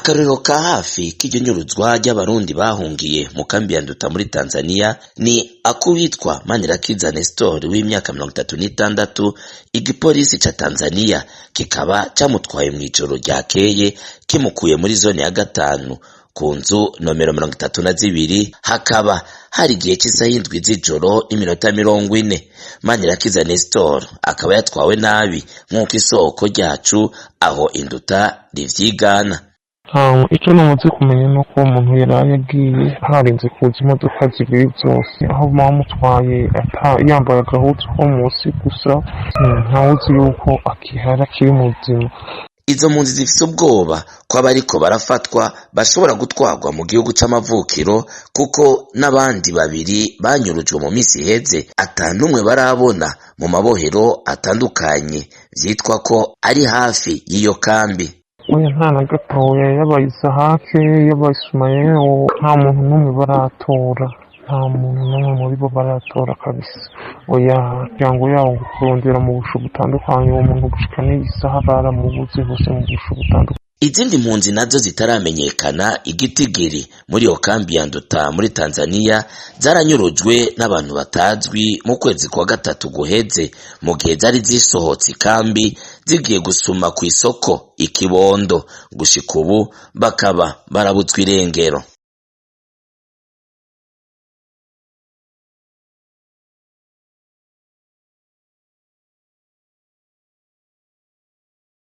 akarorero ka hafi k'iryo nyuruzwa ry'abarundi bahungiye mu kambi ya nduta muri tanzania ni ak'uwitwa manirakiza nestor w'imyaka mirongo itatu n'itandatu igipolisi ca tanzania. Kikaba camutwaye mw'ijoro ryakeye kimukuye muri zone ya gatanu. Ku nzu nomero mirongo itatu na zibiri hakaba hari igihe cy'isaha indwi z'ijoro n'iminota mirongo ine. Manirakiza nestor akaba yatwawe nabi nk'uko isoko ryacu aho induta rivyigana. Icyo namaze kumenya ni uko uwo muntu yari yagiye harinze kuza imodoka zibiri zose aho bamutwaye yambaye agahuzu ko munsi gusa ntawuzi yuko akihari akiri muzima. Izo mpunzi zifise ubwoba ko abariko barafatwa bashobora gutwarwa mu gihugu c'amavukiro kuko n'abandi babiri banyurujwe mu misi iheze ata n'umwe barabona mu mabohero atandukanye vyitwa ko ari hafi y'iyo kambi. Oya nta na gatoya yabaye isahake yabaye isumayeo nta muntu n'umwe baratora. Nta muntu n'umwe muri bo baratora kabisa. Oya miryango yawo kurondera mu busho butandukanye uwo muntu gushika n'iyi saha baramubuze hose mu busho butandukanye. Izindi mpunzi na zo zitaramenyekana igitigiri muri iyo kambi ya nduta muri tanzania zaranyurujwe n'abantu batazwi mu kwezi kwa gatatu guheze mu gihe zari zisohotse ikambi zigiye gusuma ku isoko ikibondo gushika ubu bakaba barabutswe irengero.